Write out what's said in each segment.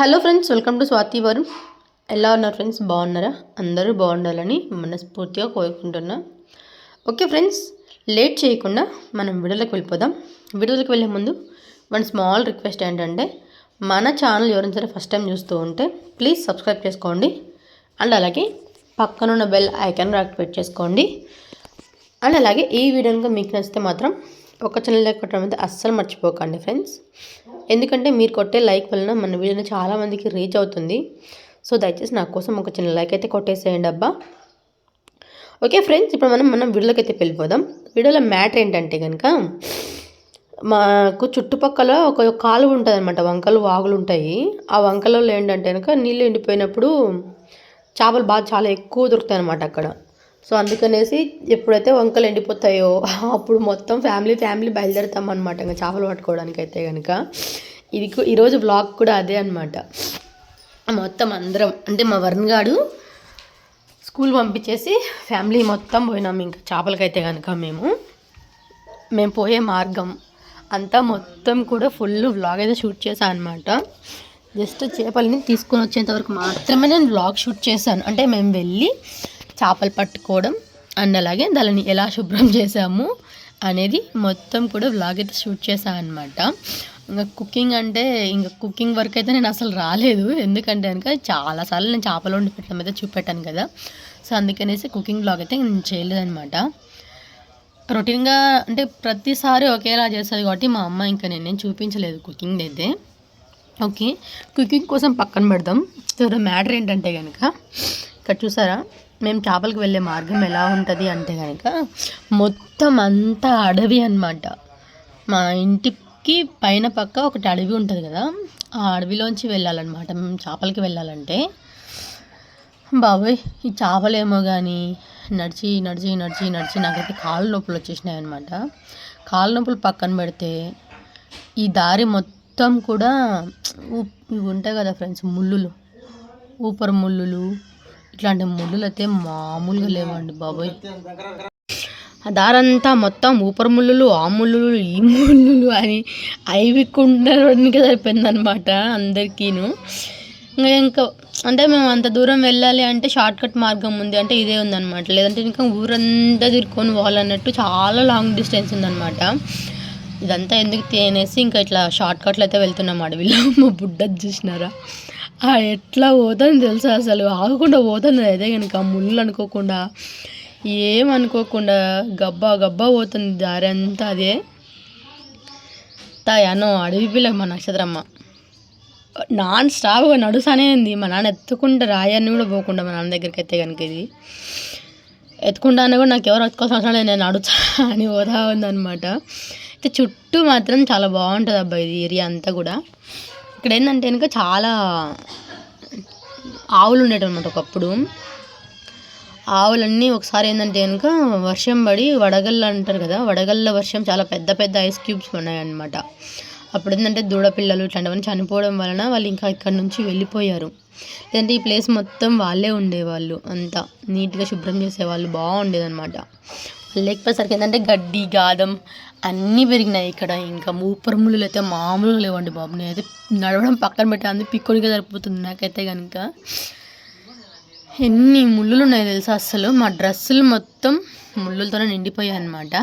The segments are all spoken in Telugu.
Hello friends welcome to Swathi Varun. ఎలా ఉన్నారు ఫ్రెండ్స్? బాగున్నారా? అందరూ బాగుండాలని మనస్ఫూర్తిగా కోరుకుంటున్నా. ఓకే ఫ్రెండ్స్ లేట్ చేయకుండా మనం వీడియోలోకి వెళ్ళిపోదాం. వీడియోలోకి వెళ్ళే ముందు వన్ స్మాల్ రిక్వెస్ట్ ఏంటంటే మన ఛానల్ ఎవరైనా సరే ఫస్ట్ టైం చూస్తూ ఉంటే ప్లీజ్ సబ్స్క్రైబ్ చేసుకోండి. అండ్ అలాగే పక్కనున్న బెల్ ఐకాన్ యాక్టివేట్ చేసుకోండి. అండ్ అలాగే ఈ వీడియో కనుక మీకు నచ్చితే మాత్రం ఒక ఛానల్ కొట్టడం అయితే అస్సలు మర్చిపోకండి ఫ్రెండ్స్ ఎందుకంటే మీరు కొట్టే లైక్ వలన మన వీడియోని చాలామందికి రీచ్ అవుతుంది. సో దయచేసి నా కోసం ఒక చిన్న లైక్ అయితే కొట్టేసేయండి అబ్బా. ఓకే ఫ్రెండ్స్ ఇప్పుడు మనం మనం వీడియోలోకి అయితే వెళ్ళిపోదాం. వీడియోలో మ్యాటర్ ఏంటంటే కనుక మాకు చుట్టుపక్కల ఒక కాలువ ఉంటుంది అనమాట వంకలు వాగులు ఉంటాయి. ఆ వంకలలో ఏంటంటే కనుక నీళ్ళు ఎండిపోయినప్పుడు చేపలు బాగా చాలా ఎక్కువ దొరుకుతాయి అనమాట అక్కడ. సో అందుకనేసి ఎప్పుడైతే వంకలు ఎండిపోతాయో అప్పుడు మొత్తం ఫ్యామిలీ ఫ్యామిలీ బయలుదేరుతాం అనమాట ఇంకా చేపలు పట్టుకోవడానికి అయితే కనుక ఇది ఈరోజు బ్లాగ్ కూడా అదే అనమాట మొత్తం అందరం అంటే మా వర్ణగాడు స్కూల్ పంపించేసి ఫ్యామిలీ మొత్తం పోయినాం ఇంకా చేపలకైతే కనుక మేము. మేము పోయే మార్గం అంతా మొత్తం కూడా ఫుల్ వ్లాగ్ అయితే షూట్ చేశాను అనమాట జస్ట్ చేపలని తీసుకొని వచ్చేంత వరకు మాత్రమే నేను వ్లాగ్ షూట్ చేశాను. అంటే మేము వెళ్ళి చేపలు పట్టుకోవడం అండ్ అలాగే దానిని ఎలా శుభ్రం చేసాము అనేది మొత్తం కూడా వ్లాగ్ అయితే షూట్ చేశాను అనమాట ఇంకా కుకింగ్ అంటే ఇంకా కుకింగ్ వర్క్ అయితే నేను అసలు రాలేదు. ఎందుకంటే కనుక చాలాసార్లు నేను చేపలు వండి పెట్టడం అయితే చూపెట్టాను కదా. సో అందుకనేసి కుకింగ్ బ్లాగ్ అయితే నేను చేయలేదనమాట రొటీన్గా అంటే ప్రతిసారి ఒకేలా చేస్తుంది కాబట్టి మా అమ్మ ఇంకా నేనేం చూపించలేదు కుకింగ్ అయితే. ఓకే కుకింగ్ కోసం పక్కన పెడదాం. సో మ్యాటర్ ఏంటంటే కనుక ఇక్కడ చూసారా? మేము చేపలకు వెళ్ళే మార్గం ఎలా ఉంటుంది అంటే కనుక మొత్తం అంతా అడవి అనమాట మా ఇంటికి పైన పక్క ఒకటి అడవి ఉంటుంది కదా ఆ అడవిలోంచి వెళ్ళాలన్నమాట. మేము చేపలకి వెళ్ళాలంటే. బాబోయ్ ఈ చేపలేమో కానీ నడిచి నడిచి నడిచి నడిచి నాకైతే కాళ్ళ నొప్పులు వచ్చేసినాయి అనమాట కాళ్ళ నొప్పులు పక్కన పెడితే ఈ దారి మొత్తం కూడా ఇవి ఉంటాయి కదా ఫ్రెండ్స్ ముళ్ళులు. ఊపర్ ముళ్ళులు ఇట్లాంటి ముళ్ళులు అయితే మామూలుగా లేవండి బాబోయ్. ఆ దారంతా మొత్తం ఊపర్ ముళ్ళులు ఆ ముళ్ళులు ఈ ముళ్ళులు అని అవి కుండడానికి సరిపోయింది అనమాట అందరికీను. ఇంకా ఇంకా అంటే మేము అంత దూరం వెళ్ళాలి అంటే షార్ట్ కట్ మార్గం ఉంది అంటే ఇదే ఉందన్నమాట. లేదంటే ఇంకా ఊరంతా తిరుక్కొని పోవాలన్నట్టు చాలా లాంగ్ డిస్టెన్స్ ఉందన్నమాట. ఇదంతా ఎందుకు తినేసి ఇంకా ఇట్లా షార్ట్ కట్లు అయితే వెళ్తున్నాం అడవిలో. మా బుడ్డ చూసినారా? ఎట్లా పోతుంది తెలుసా అసలు? ఆగకుండా పోతుంది అదే కనుక ముళ్ళు అనుకోకుండా ఏమనుకోకుండా గబ్బా గబ్బా పోతుంది దారి అంతా అదే. తాయనో అడవి పిల్ల మా నక్షత్రమ్మ. నాన్ స్టాప్గా నడుసానే ఉంది. మా నాన్న ఎత్తుకుంటే రాయన్ని కూడా పోకుండా మా నాన్న దగ్గరికి అయితే కనుక ఇది. ఎత్తుకుంటానే కూడా నాకు ఎవరు ఎత్తుకోవాల్సిన అవసరం లేదు. నేను నడుచా అని పోతా ఉందనమాట అయితే చుట్టూ మాత్రం చాలా బాగుంటుంది అబ్బాయి ఇది ఏరియా అంతా కూడా. ఇక్కడ ఏంటంటే కనుక చాలా ఆవులు ఉండేటన్నమాట ఒకప్పుడు. ఆవులన్నీ ఒకసారి ఏంటంటే కనుక వర్షం పడి వడగళ్ళు అంటారు కదా వడగళ్ళ వర్షం చాలా పెద్ద పెద్ద ఐస్ క్యూబ్స్ ఉన్నాయన్నమాట. అప్పుడు ఏంటంటే దూడపిల్లలు ఇట్లాంటివన్నీ చనిపోవడం వలన వాళ్ళు ఇంకా ఇక్కడ నుంచి వెళ్ళిపోయారు. లేదంటే ఈ ప్లేస్ మొత్తం వాళ్ళే ఉండేవాళ్ళు అంతా నీట్గా శుభ్రం చేసేవాళ్ళు బాగుండేదన్నమాట. లేకపోయేసరికి ఏంటంటే గడ్డి గాదం అన్నీ పెరిగినాయి ఇక్కడ. ఇంకా మూపరములు అయితే మామూలుగా లేవండి బాబు. నేనైతే నడవడం పక్కన పెట్టి అందు పిక్కొడిగా సరిపోతుంది నాకైతే కనుక ఎన్ని ముళ్ళులు ఉన్నాయి తెలుసా అసలు మా డ్రెస్సులు మొత్తం ముళ్ళులతోనే నిండిపోయాయి అనమాట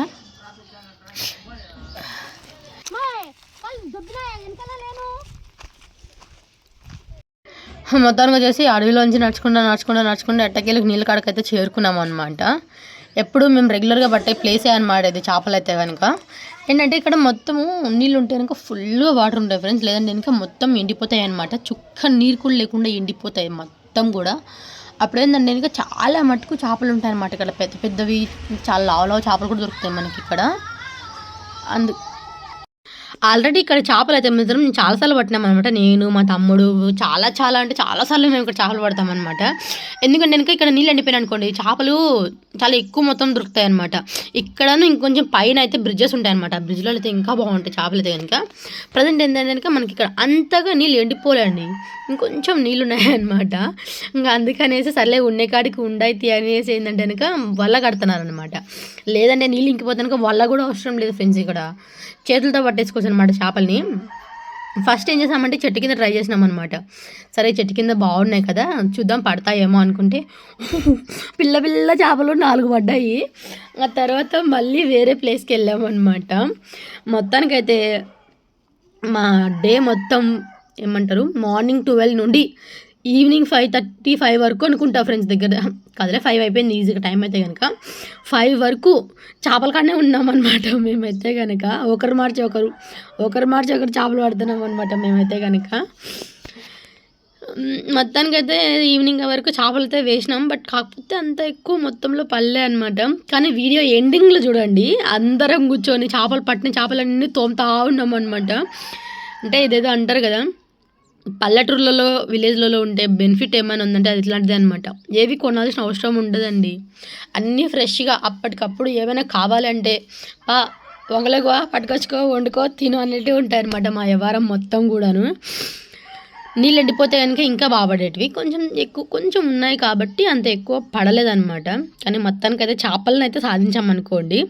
మొత్తానికి వచ్చేసి అడవిలోంచి నడుచుకుంటా నడుచుకుంటా నడుచుకుంటా ఎట్టకేళ్ళకి నీళ్ళ కాడకైతే చేరుకున్నాం అనమాట ఎప్పుడు మేము రెగ్యులర్గా పట్టే ప్లేసే అనమాట ఇది చేపలు అయితే కనుక ఏంటంటే ఇక్కడ మొత్తము నీళ్ళు ఉంటే కనుక ఫుల్గా వాటర్ ఉంటాయి ఫ్రెండ్స్ లేదంటే కనుక మొత్తం ఎండిపోతాయి అనమాట చుక్క నీరు కూడా లేకుండా ఎండిపోతాయి మొత్తం కూడా. అప్పుడు ఏంటంటే కనుక చాలా మటుకు చేపలు ఉంటాయి అనమాట ఇక్కడ. పెద్ద పెద్దవి చాలా లావు లావు చేపలు కూడా దొరుకుతాయి మనకి ఇక్కడ. అందు ఆల్రెడీ ఇక్కడ చేపలు అయితే మేము చాలాసార్లు పట్టినాం అనమాట నేను మా తమ్ముడు చాలా చాలా అంటే చాలాసార్లు మేము ఇక్కడ చేపలు పడతాం అనమాట ఎందుకంటే కనుక ఇక్కడ నీళ్ళు ఎండిపోయినా అనుకోండి చేపలు చాలా ఎక్కువ మొత్తం దొరుకుతాయి అనమాట ఇక్కడను ఇంకొంచెం పైన అయితే బ్రిడ్జెస్ ఉంటాయి అనమాట ఆ బ్రిడ్జ్లో అయితే ఇంకా బాగుంటాయి చేపలు అయితే కనుక. ప్రజెంట్ ఏంటంటే కనుక మనకి ఇక్కడ అంతగా నీళ్ళు ఎండిపోలేండి ఇంకొంచెం నీళ్ళు ఉన్నాయన్నమాట ఇంకా అందుకనేసి సర్లే ఉండే కాడికి ఉండైతే అనేసి ఏంటంటే కనుక వల్ల కడుతున్నారనమాట లేదంటే నీళ్ళు ఇంకిపోతే కనుక వల్ల కూడా అవసరం లేదు ఫ్రెండ్స్ ఇక్కడ. చేతులతో పట్టేసుకోవచ్చు అనమాట చేపల్ని. ఫస్ట్ ఏం చేసామంటే చెట్టు కింద ట్రై చేసినాం అనమాట సరే చెట్టు కింద బాగున్నాయి కదా చూద్దాం పడతాయేమో అనుకుంటే పిల్ల పిల్ల చేపలు నాలుగు పడ్డాయి. ఆ తర్వాత మళ్ళీ వేరే ప్లేస్కి వెళ్ళామన్నమాట. మొత్తానికైతే మా డే మొత్తం ఏమంటారు మార్నింగ్ ట్వెల్వ్ నుండి ఈవినింగ్ ఫైవ్ థర్టీ ఫైవ్ వరకు అనుకుంటా ఫ్రెండ్స్ దగ్గర. కదలే ఫైవ్ అయిపోయింది ఈజీగా టైం అయితే కనుక ఫైవ్ వరకు చేపల కాడనే ఉన్నామన్నమాట మేమైతే కనుక ఒకరు మార్చి ఒకరు ఒకరు మార్చి ఒకరు చేపలు పడుతున్నాం అనమాట మేమైతే కనుక మొత్తానికైతే ఈవినింగ్ వరకు చేపలతో వేసినాం బట్ కాకపోతే అంత ఎక్కువ మొత్తంలో పల్లె అనమాట కానీ వీడియో ఎండింగ్లో చూడండి అందరం కూర్చొని చేపలు పట్టిన చేపలన్నీ తోముతా ఉన్నాం అనమాట అంటే ఇదేదో అంటారు కదా పల్లెటూర్లలో విలేజ్లలో ఉండే బెనిఫిట్ ఏమైనా ఉందంటే అది ఇట్లాంటిదే అనమాట ఏవి కొనాల్సిన అవసరం ఉండదండి. అన్నీ ఫ్రెష్గా అప్పటికప్పుడు ఏమైనా కావాలంటే పా వంగలేకో పట్టుకొచ్చుకో వండుకో తిను అనేటివి ఉంటాయి అనమాట మా వ్యవహారం మొత్తం కూడాను. నీళ్ళు ఎండిపోతే కనుక ఇంకా బాగుపడేటివి కొంచెం ఎక్కువ కొంచెం ఉన్నాయి కాబట్టి అంత ఎక్కువ పడలేదన్నమాట. కానీ మొత్తానికైతే చేపలను అయితే సాధించామనుకోండి.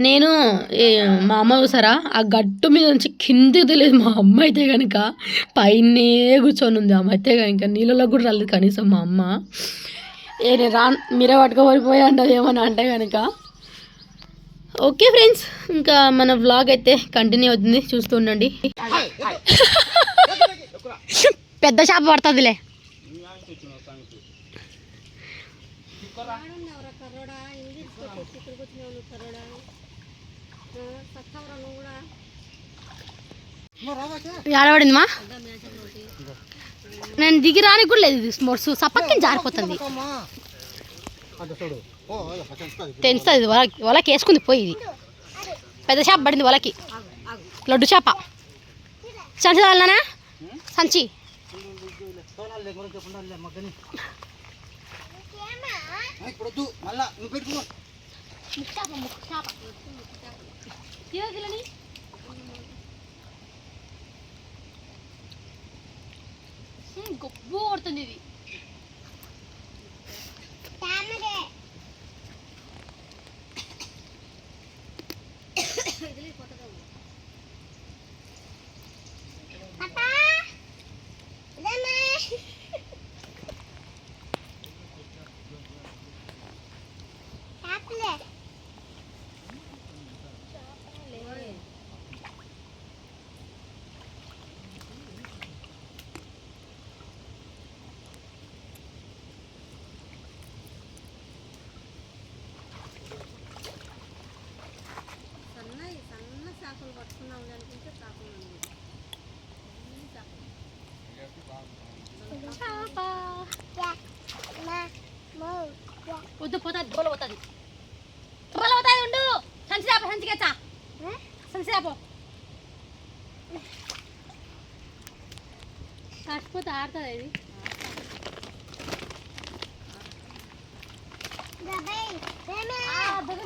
నేను ఏ, మా అమ్మ చూసారా? ఆ గట్టు మీద నుంచి కిందికి తెలియదు మా అమ్మ అయితే కనుక పైనే కూర్చొని ఉంది. అమ్మ అయితే కనుక నీళ్ళలో కూడా రాలేదు కనీసం మా అమ్మ. ఏ నేను రా మీరే పట్టుకోబడిపోయి అంటారు ఏమని అంటే కనుక ఓకే ఫ్రెండ్స్ ఇంకా మన వ్లాగ్ అయితే కంటిన్యూ అవుతుంది. చూస్తూ ఉండండి. పెద్ద చేప పడుతుందిలే. ఆడబడింది మా నేను దిగి రానికి కూడా లేదు ఇది స్మోర్స్ సపక్కిని జారిపోతుంది. తెలుస్తుంది వలకి వలకి వేసుకుంది పోయి ఇది. పెద్ద చేప పడింది వలకి. లడ్డు చేప. సంచి తగలనా సంచి. మళ్ళా నువ్వు పెట్టుకో గొప్ప కొడుతుంది ఇది వద్దు పోతుంది బోల పోతుంది బోల పోతుంది ఉండు కచ్చా సంచి చేప చచ్చిపోతే ఆడుతుంది ఇది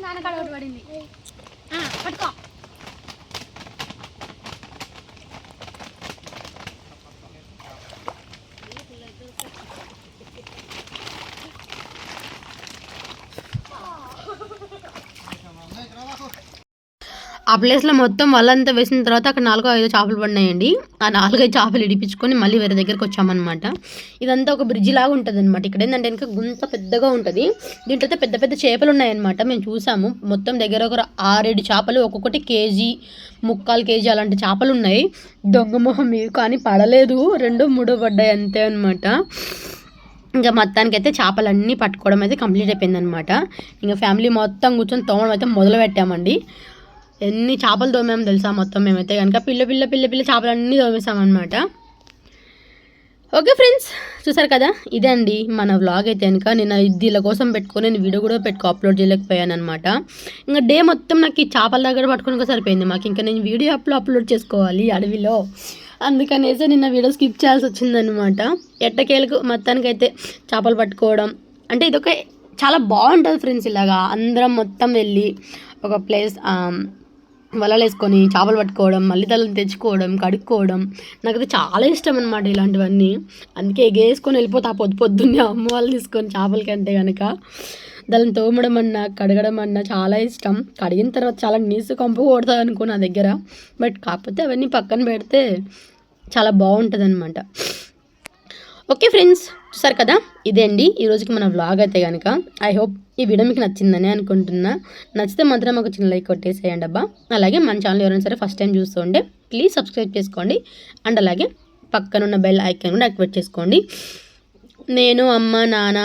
నాన్నకాడ ఒకటి పడింది పట్టుకో ఆ ప్లేస్లో మొత్తం వలంతా వేసిన తర్వాత అక్కడ నాలుగో ఐదో చేపలు పడినాయండి. ఆ నాలుగైదు చేపలు ఇడిపించుకొని మళ్ళీ వేరే దగ్గరికి వచ్చామన్నమాట. ఇదంతా ఒక బ్రిడ్జ్ లాగా ఉంటుంది అనమాట ఇక్కడ ఏంటంటే ఇంకా గుంత పెద్దగా ఉంటుంది. దీంట్లో అయితే పెద్ద పెద్ద చేపలు ఉన్నాయన్నమాట. మేము చూసాము. మొత్తం దగ్గర ఒక ఆరేడు చేపలు ఒక్కొక్కటి కేజీ ముక్కాలు కేజీ అలాంటి చేపలు ఉన్నాయి. దొంగ మొహం మీరు కానీ పడలేదు. రెండు మూడో పడ్డాయి అంతే అనమాట ఇంకా మొత్తానికి అయితే చేపలన్నీ పట్టుకోవడం అయితే కంప్లీట్ అయిపోయిందనమాట ఇంకా ఫ్యామిలీ మొత్తం కూర్చొని తోమడం అయితే మొదలు పెట్టామండి ఎన్ని చేపలు తోమాము తెలుసా మొత్తం మేమైతే కనుక. పిల్ల పిల్ల పిల్ల పిల్ల చేపలన్నీ తోమేసామన్నమాట. ఓకే ఫ్రెండ్స్ చూసారు కదా? ఇదే అండి మన వ్లాగ్ అయితే కనుక. నేను దీళ్ళ కోసం పెట్టుకొని నేను వీడియో కూడా పెట్టుకో అప్లోడ్ చేయలేకపోయాను అనమాట ఇంకా డే మొత్తం నాకు ఈ చేపల దగ్గర పట్టుకొని సరిపోయింది మాకు. ఇంకా నేను వీడియో అప్లో అప్లోడ్ చేసుకోవాలి అడవిలో. అందుకనేసి నిన్న వీడియో స్కిప్ చేయాల్సి వచ్చిందనమాట ఎట్టకేలకు మొత్తానికైతే చేపలు పట్టుకోవడం. అంటే ఇదొక చాలా బాగుంటుంది ఫ్రెండ్స్ ఇలాగా. అందరం మొత్తం వెళ్ళి ఒక ప్లేస్ వలలు వేసుకొని చేపలు పట్టుకోవడం మళ్ళీ తలని తెచ్చుకోవడం కడుక్కోవడం నాకైతే చాలా ఇష్టం అనమాట ఇలాంటివన్నీ. అందుకే ఎగేసుకొని వెళ్ళిపోతా పొద్దు పొద్దున్నే అమ్మ వాళ్ళు తీసుకొని చేపల కంటే కనుక దాన్ని తోమడం అన్నా కడగడం అన్నా చాలా ఇష్టం. కడిగిన తర్వాత చాలా నీసు కంపు కొడతాను అనుకో నా దగ్గర. బట్ కాకపోతే అవన్నీ పక్కన పెడితే చాలా బాగుంటుంది అనమాట ఓకే ఫ్రెండ్స్ చూసారు కదా? ఇదే అండి. ఈ రోజుకి మన వ్లాగ్ అయితే కనుక ఐ హోప్ ఈ వీడియో మీకు నచ్చిందని అనుకుంటున్నా. నచ్చితే మాత్రం ఒక చిన్న లైక్ కొట్టేసేయండి అబ్బా. అలాగే మన ఛానల్ ఎవరైనా సరే ఫస్ట్ టైం చూస్తూ ఉంటే ప్లీజ్ సబ్స్క్రైబ్ చేసుకోండి. అండ్ అలాగే పక్కనున్న బెల్ ఐకాన్ కూడా యాక్టివేట్ చేసుకోండి. నేను అమ్మ నాన్న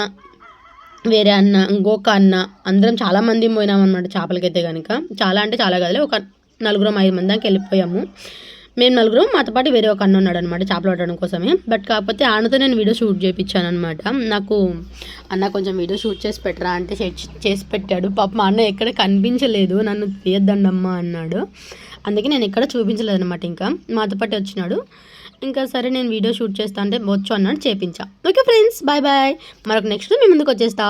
వేరే అన్న ఇంకొక అన్న అందరం చాలామంది పోయినాం అనమాట చేపలకైతే కనుక చాలా అంటే చాలా కదలే ఒక నలుగురం ఐదు మంది దాకా వెళ్ళిపోయాము. మేము నలుగురం మాతో పాటు వేరే ఒక అన్న ఉన్నాడు అనమాట చేపలు పట్టడం కోసమే. బట్ కాకపోతే ఆయనతో నేను వీడియో షూట్ చేయించాను అనమాట నాకు అన్న కొంచెం వీడియో షూట్ చేసి పెట్టరా అంటే చేసి పెట్టాడు. పాప మా అన్న ఎక్కడ కనిపించలేదు. నన్ను తీయద్దండమ్మా అన్నాడు. అందుకే నేను ఎక్కడ చూపించలేదు అనమాట ఇంకా. మాతో పాటు వచ్చినాడు. ఇంకా సరే నేను వీడియో షూట్ చేస్తా అంటే వచ్చు అన్నాడు చేపించా. ఓకే ఫ్రెండ్స్ బాయ్ బాయ్ మరొక నెక్స్ట్ మీ ముందుకు వచ్చేస్తా.